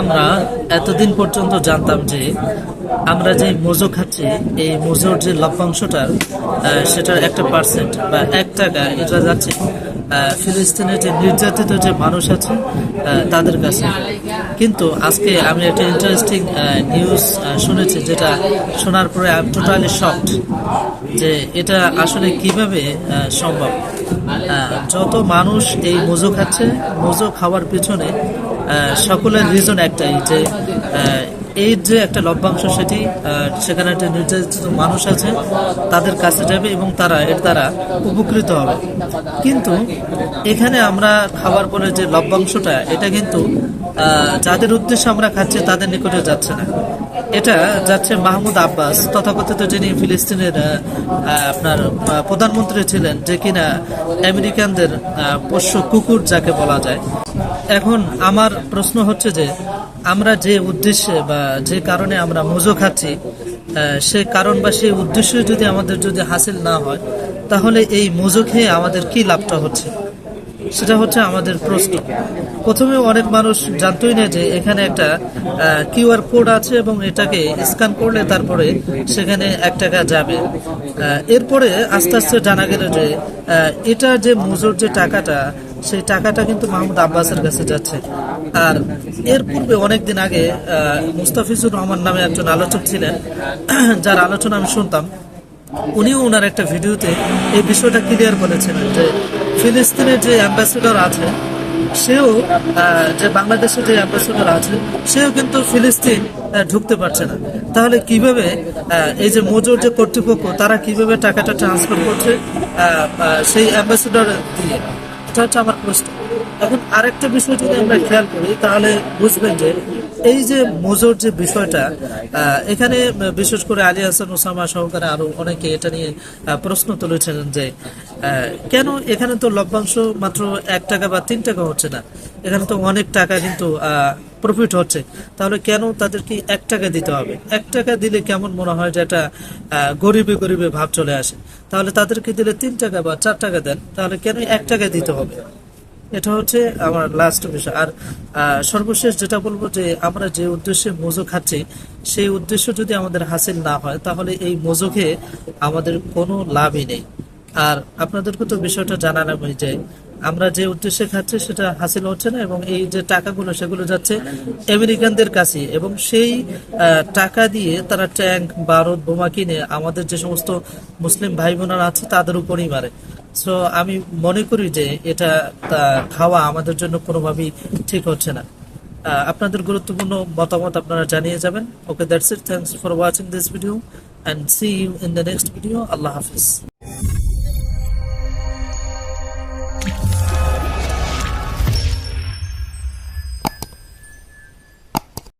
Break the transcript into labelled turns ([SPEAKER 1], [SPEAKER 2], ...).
[SPEAKER 1] আমরা এতদিন পর্যন্ত জানতাম যে আমরা যে মোজো খাচ্ছি, এই মোজোর যে লভ্যাংশটার সেটার একটা পার্সেন্ট বা এক টাকা এটা যাচ্ছে ফিলিস্তিনের যে নির্যাতিত যে মানুষ আছে তাদের কাছে। কিন্তু আজকে আমি একটা ইন্টারেস্টিং নিউজ শুনেছি যেটা শোনার পরে আমি টোটালি শকড যে এটা আসলে কীভাবে সম্ভব। যত মানুষ এই মোজো খাচ্ছে, মোজো খাওয়ার পিছনে সকলের রিজন একটাই যে এই যে একটা লভ্যাংশ সেটি সেখানে একটা নির্যাতিত মানুষ আছে, তাদের কাছে যাবে এবং তারা, এর দ্বারা উপকৃত হবে। কিন্তু এখানে আমরা খাওয়ার পরে যে লভ্যাংশটা, এটা কিন্তু যাদের উদ্দেশ্যে আমরা খাচ্ছি তাদের নিকটে যাচ্ছে না। এটা যাচ্ছে মাহমুদ আব্বাস, তথাকথিত যিনি ফিলিস্তিনের আপনার প্রধানমন্ত্রী ছিলেন, যে কিনা আমেরিকানদের পোষ্য কুকুর যাকে বলা যায়। এখন আমার প্রশ্ন হচ্ছে যে, আমরা যে উদ্দেশ্যে বা যে কারণে আমরা মজো খাচ্ছি সে কারণ বা সেই উদ্দেশ্য যদি আমাদের যদি হাসিল না হয়, তাহলে এই মজো খেয়ে আমাদের কি লাভটা হচ্ছে? সেটা হচ্ছে আমাদের প্রশ্ন। প্রথমে অনেক মানুষ জানতোই না যে, এখানে একটা কিউআর কোড আছে এবং এটাকে স্ক্যান করলে তারপরে সেখানে এক টাকা যাবে। এরপরে আস্তে আস্তে জানা গেল যে এটা যে মজুর যে টাকাটা সেই টাকাটা কিন্তু মাহমুদ আব্বাসের কাছে যাচ্ছে। আর এর পূর্বে অনেকদিন আগে মুস্তাফিজুর রহমান নামে একজন আলোচক ছিলেন, যার আলোচনা আমি শুনতাম। উনিও ওনার একটা ভিডিওতে এই বিষয়টা ক্লিয়ার করেছিলেন যে ফিলিস্তিনের যে অ্যাম্বাসেডর আছে, সেও যে বাংলাদেশের যে অ্যাম্বাসেডর আছে, সেও কিন্তু ফিলিস্তিন ঢুকতে পারছে না। তাহলে কীভাবে এই যে মজুর যে কর্তৃপক্ষ, তারা কীভাবে টাকাটা ট্রান্সফার করছে সেই অ্যাম্বাসেডর দিয়ে? এটা হচ্ছে আমার প্রশ্ন। এখন আরেকটা বিষয় যদি আমরা খেয়াল করি, তাহলে বুঝবেন যে এই যে মজুর যে বিষয়টা এখানে বিশেষ করে আলী হাসান, ওসামা সহকারে আরও অনেকে এটা নিয়ে প্রশ্ন তুলেছিলেন যে কেন এখানে তো লভ্যাংশ মাত্র এক টাকা বা তিন টাকা হচ্ছে না? এখানে তো অনেক টাকা কিন্তু প্রফিট হচ্ছে, তাহলে কেন তাদেরকে এক টাকা দিতে হবে? এক টাকা দিলে কেমন মনে হয় যে এটা গরিবে গরিবে ভাব চলে আসে? তাহলে তাদেরকে দিলে তিন টাকা বা চার টাকা দেন, তাহলে কেন এক টাকা দিতে হবে? এটা হচ্ছে আমার লাস্ট বিষয়। আর সর্বশেষ যেটা বলব যে আমরা যে উদ্দেশ্যে মোজো খাচ্ছি, সেই উদ্দেশ্য যদি আমাদের হাসিল না হয়, তাহলে এই মোজো খেয়ে আমাদের কোনো লাভই নেই। আর আপনাদেরকে তো বিষয়টা জানালামই যে আমরা যে উদ্দেশ্যে খাচ্ছি সেটা হাসিল হচ্ছে না এবং এই যে টাকাগুলো, সেগুলো যাচ্ছে আমেরিকানদের কাছে এবং সেই টাকা দিয়ে তারা ট্যাঙ্ক, বারুদ, বোমা কিনে আমাদের যে সমস্ত মুসলিম ভাই বোনেরা আছে তাদের উপরই মারে। সো আমি মনে করি যে এটা খাওয়া আমাদের জন্য কোনোভাবেই ঠিক হচ্ছে না। আপনাদের গুরুত্বপূর্ণ মতামত আপনারা জানিয়ে যাবেন। Okay that's it thanks for watching this video and see you in the next video Allah Hafiz.